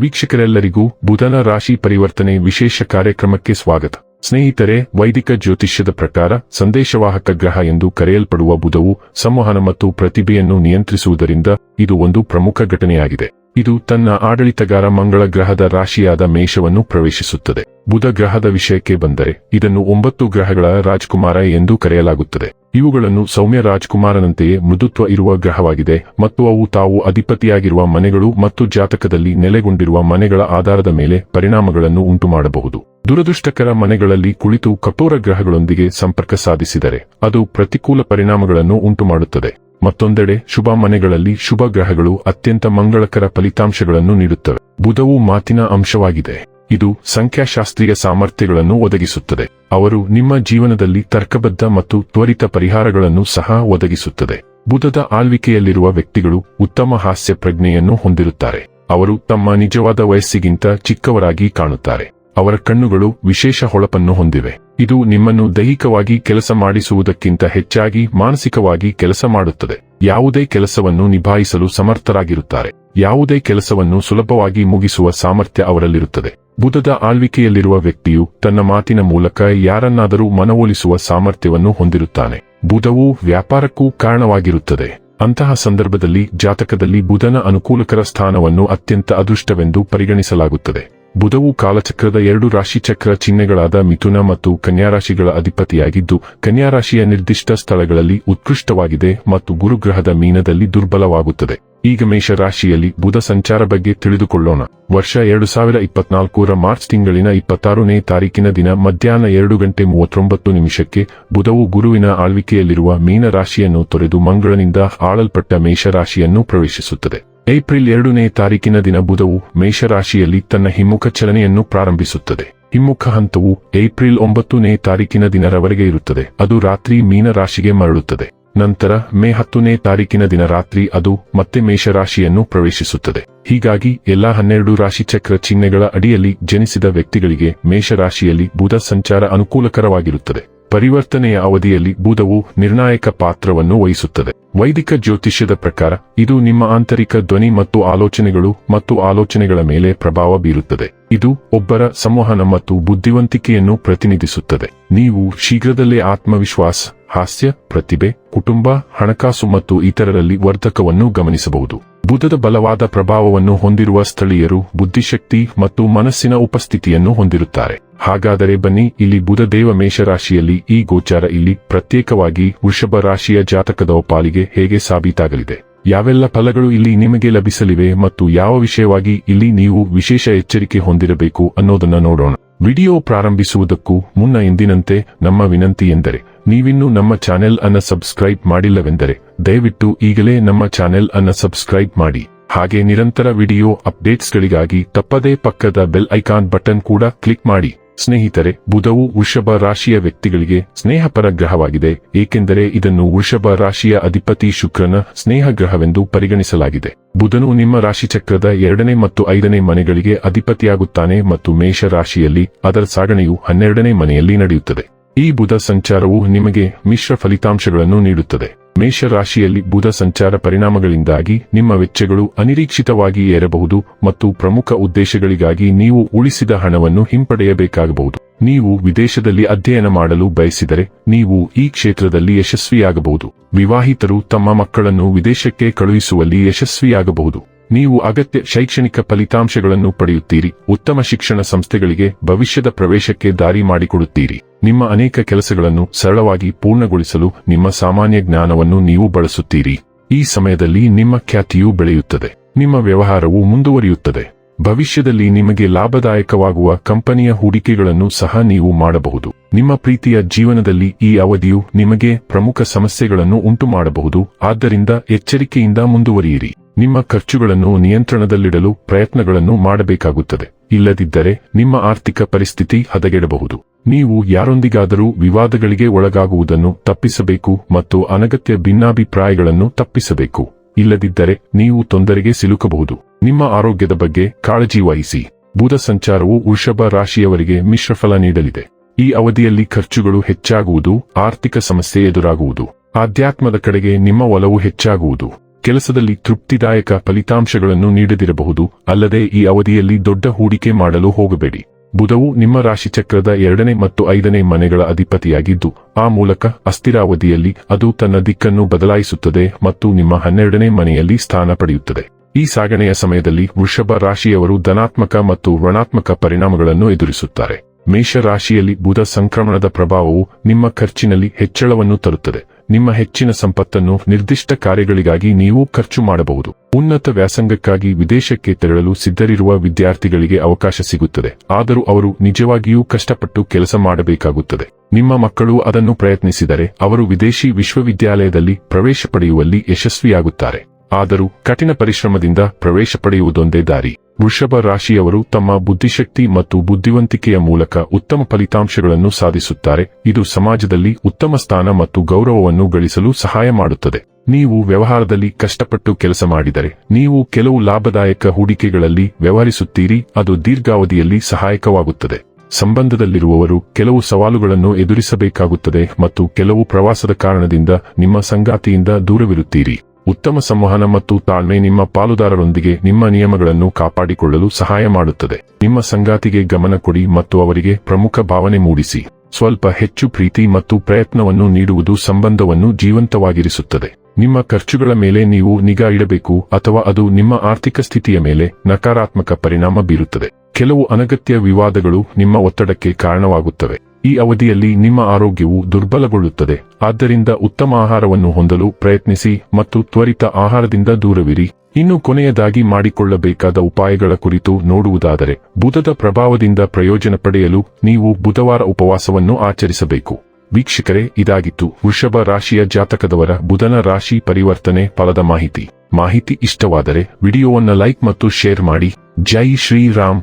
ವೀಕ್ಷಕರೆಲ್ಲರಿಗೂ ಬುಧನ ರಾಶಿ ಪರಿವರ್ತನೆ ವಿಶೇಷ ಕಾರ್ಯಕ್ರಮಕ್ಕೆ ಸ್ವಾಗತ. ಸ್ನೇಹಿತರೆ, ವೈದಿಕ ಜ್ಯೋತಿಷ್ಯದ ಪ್ರಕಾರ ಸಂದೇಶವಾಹಕ ಗ್ರಹ ಎಂದು ಕರೆಯಲ್ಪಡುವ ಬುಧವು ಸಂವಹನ ಮತ್ತು ಪ್ರತಿಭೆಯನ್ನು ನಿಯಂತ್ರಿಸುವುದರಿಂದ ಇದು ಒಂದು ಪ್ರಮುಖ ಘಟನೆಯಾಗಿದೆ. ಇದು ತನ್ನ ಆಡಳಿತಗಾರ ಮಂಗಳ ಗ್ರಹದ ರಾಶಿಯಾದ ಮೇಷವನ್ನು ಪ್ರವೇಶಿಸುತ್ತದೆ. ಬುಧ ಗ್ರಹದ ವಿಷಯಕ್ಕೆ ಬಂದರೆ, ಇದನ್ನು ಒಂಬತ್ತು ಗ್ರಹಗಳ ರಾಜ್ಕುಮಾರ ಎಂದು ಕರೆಯಲಾಗುತ್ತದೆ. ಇವುಗಳನ್ನು ಸೌಮ್ಯ ರಾಜ್ಕುಮಾರನಂತೆಯೇ ಮೃದುತ್ವ ಇರುವ ಗ್ರಹವಾಗಿದೆ ಮತ್ತು ಅವು ತಾವು ಅಧಿಪತಿಯಾಗಿರುವ ಮನೆಗಳು ಮತ್ತು ಜಾತಕದಲ್ಲಿ ನೆಲೆಗೊಂಡಿರುವ ಮನೆಗಳ ಆಧಾರದ ಮೇಲೆ ಪರಿಣಾಮಗಳನ್ನು ಉಂಟುಮಾಡಬಹುದು. ದುರದೃಷ್ಟಕರ ಮನೆಗಳಲ್ಲಿ ಕುಳಿತು ಕಠೋರ ಗ್ರಹಗಳೊಂದಿಗೆ ಸಂಪರ್ಕ ಸಾಧಿಸಿದರೆ, ಅದು ಪ್ರತಿಕೂಲ ಪರಿಣಾಮಗಳನ್ನು ಉಂಟುಮಾಡುತ್ತದೆ. ಮತ್ತೊಂದೆಡೆ ಶುಭ ಮನೆಗಳಲ್ಲಿ ಶುಭ ಗ್ರಹಗಳು ಅತ್ಯಂತ ಮಂಗಳಕರ ಫಲಿತಾಂಶಗಳನ್ನು ನೀಡುತ್ತವೆ. ಬುಧವು ಮಾತಿನ ಅಂಶವಾಗಿದೆ. ಇದು ಸಂಖ್ಯಾಶಾಸ್ತ್ರೀಯ ಸಾಮರ್ಥ್ಯಗಳನ್ನು ಒದಗಿಸುತ್ತದೆ. ಅವರು ನಿಮ್ಮ ಜೀವನದಲ್ಲಿ ತರ್ಕಬದ್ಧ ಮತ್ತು ತ್ವರಿತ ಪರಿಹಾರಗಳನ್ನು ಸಹ ಒದಗಿಸುತ್ತದೆ. ಬುಧದ ಆಳ್ವಿಕೆಯಲ್ಲಿರುವ ವ್ಯಕ್ತಿಗಳು ಉತ್ತಮ ಹಾಸ್ಯ ಪ್ರಜ್ಞೆಯನ್ನು ಹೊಂದಿರುತ್ತಾರೆ. ಅವರು ತಮ್ಮ ನಿಜವಾದ ವಯಸ್ಸಿಗಿಂತ ಚಿಕ್ಕವರಾಗಿ ಕಾಣುತ್ತಾರೆ. ಅವರ ಕಣ್ಣುಗಳು ವಿಶೇಷ ಹೊಳಪನ್ನು ಹೊಂದಿವೆ. ಇದು ನಿಮ್ಮನ್ನು ದೈಹಿಕವಾಗಿ ಕೆಲಸ ಮಾಡಿಸುವುದಕ್ಕಿಂತ ಹೆಚ್ಚಾಗಿ ಮಾನಸಿಕವಾಗಿ ಕೆಲಸ ಮಾಡುತ್ತದೆ. ಯಾವುದೇ ಕೆಲಸವನ್ನು ನಿಭಾಯಿಸಲು ಸಮರ್ಥರಾಗಿರುತ್ತಾರೆ. ಯಾವುದೇ ಕೆಲಸವನ್ನು ಸುಲಭವಾಗಿ ಮುಗಿಸುವ ಸಾಮರ್ಥ್ಯ ಅವರಲ್ಲಿರುತ್ತದೆ. ಬುಧದ ಆಳ್ವಿಕೆಯಲ್ಲಿರುವ ವ್ಯಕ್ತಿಯು ತನ್ನ ಮಾತಿನ ಮೂಲಕ ಯಾರನ್ನಾದರೂ ಮನವೊಲಿಸುವ ಸಾಮರ್ಥ್ಯವನ್ನು ಹೊಂದಿರುತ್ತಾನೆ. ಬುಧವು ವ್ಯಾಪಾರಕ್ಕೂ ಕಾರಣವಾಗಿರುತ್ತದೆ. ಅಂತಹ ಸಂದರ್ಭದಲ್ಲಿ ಜಾತಕದಲ್ಲಿ ಬುಧನ ಅನುಕೂಲಕರ ಸ್ಥಾನವನ್ನು ಅತ್ಯಂತ ಅದೃಷ್ಟವೆಂದು ಪರಿಗಣಿಸಲಾಗುತ್ತದೆ. ಬುಧವು ಕಾಲಚಕ್ರದ ಎರಡು ರಾಶಿಚಕ್ರ ಚಿಹ್ನೆಗಳಾದ ಮಿಥುನ ಮತ್ತು ಕನ್ಯಾರಾಶಿಗಳ ಅಧಿಪತಿಯಾಗಿದ್ದು, ಕನ್ಯಾರಾಶಿಯ ನಿರ್ದಿಷ್ಟ ಸ್ಥಳಗಳಲ್ಲಿ ಉತ್ಕೃಷ್ಟವಾಗಿದೆ ಮತ್ತು ಗುರುಗ್ರಹದ ಮೀನದಲ್ಲಿ ದುರ್ಬಲವಾಗುತ್ತದೆ. ಈಗ ಮೇಷ ರಾಶಿಯಲ್ಲಿ ಬುಧ ಸಂಚಾರ ಬಗ್ಗೆ ತಿಳಿದುಕೊಳ್ಳೋಣ. ವರ್ಷ ಎರಡು ಸಾವಿರ ಇಪ್ಪತ್ನಾಲ್ಕರ ಮಾರ್ಚ್ ತಿಂಗಳಿನ ಇಪ್ಪತ್ತಾರನೇ ತಾರೀಕಿನ ದಿನ ಮಧ್ಯಾಹ್ನ ಎರಡು ಗಂಟೆ ಮೂವತ್ತೊಂಬತ್ತು ನಿಮಿಷಕ್ಕೆ ಬುಧವು ಗುರುವಿನ ಆಳ್ವಿಕೆಯಲ್ಲಿರುವ ಮೀನ ರಾಶಿಯನ್ನು ತೊರೆದು ಮಂಗಳನಿಂದ ಆಳಲ್ಪಟ್ಟ ಮೇಷರಾಶಿಯನ್ನು ಪ್ರವೇಶಿಸುತ್ತದೆ. ಏಪ್ರಿಲ್ ಎರಡನೇ ತಾರೀಕಿನ ದಿನ ಬುಧವು ಮೇಷರಾಶಿಯಲ್ಲಿ ತನ್ನ ಹಿಮ್ಮುಖ ಚಲನೆಯನ್ನು ಪ್ರಾರಂಭಿಸುತ್ತದೆ. ಹಿಮ್ಮುಖ ಹಂತವು ಏಪ್ರಿಲ್ ಒಂಬತ್ತನೇ ತಾರೀಕಿನ ದಿನರವರೆಗೆ ಇರುತ್ತದೆ. ಅದು ರಾತ್ರಿ ಮೀನ ರಾಶಿಗೆ ಮರಳುತ್ತದೆ. ನಂತರ ಮೇ ಹತ್ತನೇ ತಾರೀಕಿನ ದಿನ ರಾತ್ರಿ ಅದು ಮತ್ತೆ ಮೇಷರಾಶಿಯನ್ನು ಪ್ರವೇಶಿಸುತ್ತದೆ. ಹೀಗಾಗಿ ಎಲ್ಲಾ ಹನ್ನೆರಡು ರಾಶಿಚಕ್ರ ಚಿಹ್ನೆಗಳ ಅಡಿಯಲ್ಲಿ ಜನಿಸಿದ ವ್ಯಕ್ತಿಗಳಿಗೆ ಮೇಷರಾಶಿಯಲ್ಲಿ ಬುಧ ಸಂಚಾರ ಅನುಕೂಲಕರವಾಗಿರುತ್ತದೆ. ಪರಿವರ್ತನೆಯ ಅವಧಿಯಲ್ಲಿ ಬುಧವು ನಿರ್ಣಾಯಕ ಪಾತ್ರವನ್ನು ವಹಿಸುತ್ತದೆ. ವೈದಿಕ ಜ್ಯೋತಿಷ್ಯದ ಪ್ರಕಾರ, ಇದು ನಿಮ್ಮ ಆಂತರಿಕ ಧ್ವನಿ ಮತ್ತು ಆಲೋಚನೆಗಳು ಮತ್ತು ಆಲೋಚನೆಗಳ ಮೇಲೆ ಪ್ರಭಾವ ಬೀರುತ್ತದೆ. ಇದು ಒಬ್ಬರ ಸಂವಹನ ಮತ್ತು ಬುದ್ಧಿವಂತಿಕೆಯನ್ನು ಪ್ರತಿನಿಧಿಸುತ್ತದೆ. ನೀವು ಶೀಘ್ರದಲ್ಲೇ ಆತ್ಮವಿಶ್ವಾಸ, ಹಾಸ್ಯ, ಪ್ರತಿಭೆ, ಕುಟುಂಬ, ಹಣಕಾಸು ಮತ್ತು ಇತರರಲ್ಲಿ ವರ್ಧಕವನ್ನು ಗಮನಿಸಬಹುದು. ಬುಧದ ಬಲವಾದ ಪ್ರಭಾವವನ್ನು ಹೊಂದಿರುವ ಸ್ಥಳೀಯರು, ಬುದ್ಧಿಶಕ್ತಿ ಮತ್ತು ಮನಸ್ಸಿನ ಉಪಸ್ಥಿತಿಯನ್ನು ಹೊಂದಿರುತ್ತಾರೆ. ಹಾಗಾದರೆ ಬನ್ನಿ, ಇಲ್ಲಿ ಬುಧ ದೇವ ಮೇಷರಾಶಿಯಲ್ಲಿ ಈ ಗೋಚಾರ ಇಲ್ಲಿ ಪ್ರತ್ಯೇಕವಾಗಿ ವೃಷಭ ರಾಶಿಯ ಜಾತಕದ ಪಾಲಿಗೆ ಹೇಗೆ ಸಾಬೀತಾಗಲಿದೆ? ಯಾವೆಲ್ಲ ಫಲಗಳು ಇಲ್ಲಿ ನಿಮಗೆ ಲಭಿಸಲಿವೆ ಮತ್ತು ಯಾವ ವಿಷಯವಾಗಿ ಇಲ್ಲಿ ನೀವು ವಿಶೇಷ ಎಚ್ಚರಿಕೆ ಹೊಂದಿರಬೇಕು ಅನ್ನೋದನ್ನ ನೋಡೋಣ. ವಿಡಿಯೋ ಪ್ರಾರಂಭಿಸುವುದಕ್ಕೂ ಮುನ್ನ ಎಂದಿನಂತೆ ನಮ್ಮ ವಿನಂತಿ ಎಂದರೆ, ನೀವಿನ್ನೂ ನಮ್ಮ ಚಾನೆಲ್ ಅನ್ನ ಸಬ್ಸ್ಕ್ರೈಬ್ ಮಾಡಿಲ್ಲವೆಂದರೆ, ದಯವಿಟ್ಟು ಈಗಲೇ ನಮ್ಮ ಚಾನೆಲ್ ಅನ್ನ ಸಬ್ಸ್ಕ್ರೈಬ್ ಮಾಡಿ. ಹಾಗೆ ನಿರಂತರ ವಿಡಿಯೋ ಅಪ್ಡೇಟ್ಸ್ಗಳಿಗಾಗಿ ತಪ್ಪದೇ ಪಕ್ಕದ ಬೆಲ್ ಐಕಾನ್ ಬಟನ್ ಕೂಡ ಕ್ಲಿಕ್ ಮಾಡಿ. ಸ್ನೇಹಿತರೆ, ಬುಧವು ವೃಷಭ ರಾಶಿಯ ವ್ಯಕ್ತಿಗಳಿಗೆ ಸ್ನೇಹಪರ ಗ್ರಹವಾಗಿದೆ, ಏಕೆಂದರೆ ಇದನ್ನು ವೃಷಭ ರಾಶಿಯ ಅಧಿಪತಿ ಶುಕ್ರನ ಸ್ನೇಹ ಗ್ರಹವೆಂದು ಪರಿಗಣಿಸಲಾಗಿದೆ. ಬುಧನು ನಿಮ್ಮ ರಾಶಿಚಕ್ರದ ಎರಡನೇ ಮತ್ತು ಐದನೇ ಮನೆಗಳಿಗೆ ಅಧಿಪತಿಯಾಗುತ್ತಾನೆ ಮತ್ತು ಮೇಷ ರಾಶಿಯಲ್ಲಿ ಅದರ ಸಾಗಣೆಯು ಹನ್ನೆರಡನೇ ಮನೆಯಲ್ಲಿ ನಡೆಯುತ್ತದೆ. ಈ ಬುಧ ಸಂಚಾರವು ನಿಮಗೆ ಮಿಶ್ರ ಫಲಿತಾಂಶಗಳನ್ನು ನೀಡುತ್ತದೆ. ಮೇಷ ರಾಶಿಯಲ್ಲಿ ಬುಧ ಸಂಚಾರ ಪರಿಣಾಮಗಳಿಂದಾಗಿ ನಿಮ್ಮ ವೆಚ್ಚಗಳು ಅನಿರೀಕ್ಷಿತವಾಗಿ ಏರಬಹುದು ಮತ್ತು ಪ್ರಮುಖ ಉದ್ದೇಶಗಳಿಗಾಗಿ ನೀವು ಉಳಿಸಿದ ಹಣವನ್ನು ಹಿಂಪಡೆಯಬೇಕಾಗಬಹುದು. ನೀವು ವಿದೇಶದಲ್ಲಿ ಅಧ್ಯಯನ ಮಾಡಲು ಬಯಸಿದರೆ ನೀವು ಈ ಕ್ಷೇತ್ರದಲ್ಲಿ ಯಶಸ್ವಿಯಾಗಬಹುದು. ವಿವಾಹಿತರು ತಮ್ಮ ಮಕ್ಕಳನ್ನು ವಿದೇಶಕ್ಕೆ ಕಳುಹಿಸುವಲ್ಲಿ ಯಶಸ್ವಿಯಾಗಬಹುದು. ನೀವು ಅಗತ್ಯ ಶೈಕ್ಷಣಿಕ ಫಲಿತಾಂಶಗಳನ್ನು ಪಡೆಯುತ್ತೀರಿ. ಉತ್ತಮ ಶಿಕ್ಷಣ ಸಂಸ್ಥೆಗಳಿಗೆ ಭವಿಷ್ಯದ ಪ್ರವೇಶಕ್ಕೆ ದಾರಿ ಮಾಡಿಕೊಡುತ್ತೀರಿ. ನಿಮ್ಮ ಅನೇಕ ಕೆಲಸಗಳನ್ನು ಸರಳವಾಗಿ ಪೂರ್ಣಗೊಳಿಸಲು ನಿಮ್ಮ ಸಾಮಾನ್ಯ ಜ್ಞಾನವನ್ನು ನೀವು ಬಳಸುತ್ತೀರಿ. ಈ ಸಮಯದಲ್ಲಿ ನಿಮ್ಮ ಖ್ಯಾತಿಯು ಬೆಳೆಯುತ್ತದೆ. ನಿಮ್ಮ ವ್ಯವಹಾರವು ಮುಂದುವರಿಯುತ್ತದೆ. ಭವಿಷ್ಯದಲ್ಲಿ ನಿಮಗೆ ಲಾಭದಾಯಕವಾಗುವ ಕಂಪನಿಯ ಹೂಡಿಕೆಗಳನ್ನು ಸಹ ನೀವು ಮಾಡಬಹುದು. ನಿಮ್ಮ ಪ್ರೀತಿಯ ಜೀವನದಲ್ಲಿ ಈ ಅವಧಿಯು ನಿಮಗೆ ಪ್ರಮುಖ ಸಮಸ್ಯೆಗಳನ್ನು ಉಂಟುಮಾಡಬಹುದು. ಆದ್ದರಿಂದ ಎಚ್ಚರಿಕೆಯಿಂದ ಮುಂದುವರಿಯಿರಿ. ನಿಮ್ಮ ಖರ್ಚುಗಳನ್ನು ನಿಯಂತ್ರಣದಲ್ಲಿಡಲು ಪ್ರಯತ್ನಗಳನ್ನು ಮಾಡಬೇಕಾಗುತ್ತದೆ. ಇಲ್ಲದಿದ್ದರೆ ನಿಮ್ಮ ಆರ್ಥಿಕ ಪರಿಸ್ಥಿತಿ ಹದಗೆಡಬಹುದು. ನೀವು ಯಾರೊಂದಿಗಾದರೂ ವಿವಾದಗಳಿಗೆ ಒಳಗಾಗುವುದನ್ನು ತಪ್ಪಿಸಬೇಕು ಮತ್ತು ಅನಗತ್ಯ ಭಿನ್ನಾಭಿಪ್ರಾಯಗಳನ್ನು ತಪ್ಪಿಸಬೇಕು. ಇಲ್ಲದಿದ್ದರೆ ನೀವು ತೊಂದರೆಗೆ ಸಿಲುಕಬಹುದು. ನಿಮ್ಮ ಆರೋಗ್ಯದ ಬಗ್ಗೆ ಕಾಳಜಿ ವಹಿಸಿ. ಬುಧ ಸಂಚಾರವು ವೃಷಭ ರಾಶಿಯವರಿಗೆ ಮಿಶ್ರಫಲ ನೀಡಲಿದೆ. ಈ ಅವಧಿಯಲ್ಲಿ ಖರ್ಚುಗಳು ಹೆಚ್ಚಾಗುವುದು ಆರ್ಥಿಕ ಸಮಸ್ಯೆ ಎದುರಾಗುವುದು. ಆಧ್ಯಾತ್ಮದ ಕಡೆಗೆ ನಿಮ್ಮ ಒಲವು ಹೆಚ್ಚಾಗುವುದು. ಕೆಲಸದಲ್ಲಿ ತೃಪ್ತಿದಾಯಕ ಫಲಿತಾಂಶಗಳನ್ನು ನೀಡದಿರಬಹುದು, ಅಲ್ಲದೆ ಈ ಅವಧಿಯಲ್ಲಿ ದೊಡ್ಡ ಹೂಡಿಕೆ ಮಾಡಲು ಹೋಗಬೇಡಿ. ಬುಧವು ನಿಮ್ಮ ರಾಶಿಚಕ್ರದ ಎರಡನೇ ಮತ್ತು ಐದನೇ ಮನೆಗಳ ಅಧಿಪತಿಯಾಗಿದ್ದು, ಆ ಮೂಲಕ ಅಸ್ಥಿರಾವಧಿಯಲ್ಲಿ ಅದು ತನ್ನ ದಿಕ್ಕನ್ನು ಬದಲಾಯಿಸುತ್ತದೆ ಮತ್ತು ನಿಮ್ಮ ಹನ್ನೆರಡನೇ ಮನೆಯಲ್ಲಿ ಸ್ಥಾನ ಪಡೆಯುತ್ತದೆ. ಈ ಸಾಗಣೆಯ ಸಮಯದಲ್ಲಿ ವೃಷಭ ರಾಶಿಯವರು ಧನಾತ್ಮಕ ಮತ್ತು ಋಣಾತ್ಮಕ ಪರಿಣಾಮಗಳನ್ನು ಎದುರಿಸುತ್ತಾರೆ. ಮೇಷ ರಾಶಿಯಲ್ಲಿ ಬುಧ ಸಂಕ್ರಮಣದ ಪ್ರಭಾವವು ನಿಮ್ಮ ಖರ್ಚಿನಲ್ಲಿ ಹೆಚ್ಚಳವನ್ನು ತರುತ್ತದೆ. ನಿಮ್ಮ ಹೆಚ್ಚಿನ ಸಂಪತ್ತನ್ನು ನಿರ್ದಿಷ್ಟ ಕಾರ್ಯಗಳಿಗಾಗಿ ನೀವು ಖರ್ಚು ಮಾಡಬಹುದು. ಉನ್ನತ ವ್ಯಾಸಂಗಕ್ಕಾಗಿ ವಿದೇಶಕ್ಕೆ ತೆರಳಲು ಸಿದ್ಧರಿರುವ ವಿದ್ಯಾರ್ಥಿಗಳಿಗೆ ಅವಕಾಶ ಸಿಗುತ್ತದೆ. ಆದರೂ ಅವರು ನಿಜವಾಗಿಯೂ ಕಷ್ಟಪಟ್ಟು ಕೆಲಸ ಮಾಡಬೇಕಾಗುತ್ತದೆ. ನಿಮ್ಮ ಮಕ್ಕಳು ಅದನ್ನು ಪ್ರಯತ್ನಿಸಿದರೆ ಅವರು ವಿದೇಶಿ ವಿಶ್ವವಿದ್ಯಾಲಯದಲ್ಲಿ ಪ್ರವೇಶ ಪಡೆಯುವಲ್ಲಿ ಯಶಸ್ವಿಯಾಗುತ್ತಾರೆ. ಆದರೂ ಕಠಿಣ ಪರಿಶ್ರಮದಿಂದ ಪ್ರವೇಶ ಪಡೆಯುವುದೊಂದೇ ದಾರಿ. ವೃಷಭ ರಾಶಿಯವರು ತಮ್ಮ ಬುದ್ಧಿಶಕ್ತಿ ಮತ್ತು ಬುದ್ಧಿವಂತಿಕೆಯ ಮೂಲಕ ಉತ್ತಮ ಫಲಿತಾಂಶಗಳನ್ನು ಸಾಧಿಸುತ್ತಾರೆ. ಇದು ಸಮಾಜದಲ್ಲಿ ಉತ್ತಮ ಸ್ಥಾನ ಮತ್ತು ಗೌರವವನ್ನು ಗಳಿಸಲು ಸಹಾಯ ಮಾಡುತ್ತದೆ. ನೀವು ವ್ಯವಹಾರದಲ್ಲಿ ಕಷ್ಟಪಟ್ಟು ಕೆಲಸ ಮಾಡಿದರೆ, ನೀವು ಕೆಲವು ಲಾಭದಾಯಕ ಹೂಡಿಕೆಗಳಲ್ಲಿ ವ್ಯವಹರಿಸುತ್ತೀರಿ, ಅದು ದೀರ್ಘಾವಧಿಯಲ್ಲಿ ಸಹಾಯಕವಾಗುತ್ತದೆ. ಸಂಬಂಧದಲ್ಲಿರುವವರು ಕೆಲವು ಸವಾಲುಗಳನ್ನು ಎದುರಿಸಬೇಕಾಗುತ್ತದೆ ಮತ್ತು ಕೆಲವು ಪ್ರವಾಸದ ಕಾರಣದಿಂದ ನಿಮ್ಮ ಸಂಗಾತಿಯಿಂದ ದೂರವಿರುತ್ತೀರಿ. ಉತ್ತಮ ಸಂವಹನ ಮತ್ತು ತಾಳ್ಮೆ ನಿಮ್ಮ ಪಾಲುದಾರರೊಂದಿಗೆ ನಿಮ್ಮ ನಿಯಮಗಳನ್ನು ಕಾಪಾಡಿಕೊಳ್ಳಲು ಸಹಾಯ ಮಾಡುತ್ತದೆ. ನಿಮ್ಮ ಸಂಗಾತಿಗೆ ಗಮನ ಕೊಡಿ ಮತ್ತು ಅವರಿಗೆ ಪ್ರಮುಖ ಭಾವನೆ ಮೂಡಿಸಿ. ಸ್ವಲ್ಪ ಹೆಚ್ಚು ಪ್ರೀತಿ ಮತ್ತು ಪ್ರಯತ್ನವನ್ನು ನೀಡುವುದು ಸಂಬಂಧವನ್ನು ಜೀವಂತವಾಗಿರಿಸುತ್ತದೆ. ನಿಮ್ಮ ಖರ್ಚುಗಳ ಮೇಲೆ ನೀವು ನಿಗಾ ಇಡಬೇಕು ಅಥವಾ ಅದು ನಿಮ್ಮ ಆರ್ಥಿಕ ಸ್ಥಿತಿಯ ಮೇಲೆ ನಕಾರಾತ್ಮಕ ಪರಿಣಾಮ ಬೀರುತ್ತದೆ. ಕೆಲವು ಅನಗತ್ಯ ವಿವಾದಗಳು ನಿಮ್ಮ ಒತ್ತಡಕ್ಕೆ ಕಾರಣವಾಗುತ್ತವೆ. ಈ ಅವಧಿಯಲ್ಲಿ ನಿಮ್ಮ ಆರೋಗ್ಯವು ದುರ್ಬಲಗೊಳ್ಳುತ್ತದೆ. ಆದ್ದರಿಂದ ಉತ್ತಮ ಆಹಾರವನ್ನು ಹೊಂದಲು ಪ್ರಯತ್ನಿಸಿ ಮತ್ತು ತ್ವರಿತ ಆಹಾರದಿಂದ ದೂರವಿರಿ. ಇನ್ನು ಕೊನೆಯದಾಗಿ ಮಾಡಿಕೊಳ್ಳಬೇಕಾದ ಉಪಾಯಗಳ ಕುರಿತು ನೋಡುವುದಾದರೆ, ಬುಧದ ಪ್ರಭಾವದಿಂದ ಪ್ರಯೋಜನ ಪಡೆಯಲು ನೀವು ಬುಧವಾರ ಉಪವಾಸವನ್ನು ಆಚರಿಸಬೇಕು. ವೀಕ್ಷಕರೇ, ಇದಾಗಿತ್ತು. ವೃಷಭ ರಾಶಿಯ ಜಾತಕದವರ ಬುಧನ ರಾಶಿ ಪರಿವರ್ತನೆ ಫಲದ ಮಾಹಿತಿ. ಮಾಹಿತಿ ಇಷ್ಟವಾದರೆ ವಿಡಿಯೋವನ್ನು ಲೈಕ್ ಮತ್ತು ಶೇರ್ ಮಾಡಿ. ಜೈ ಶ್ರೀರಾಮ್.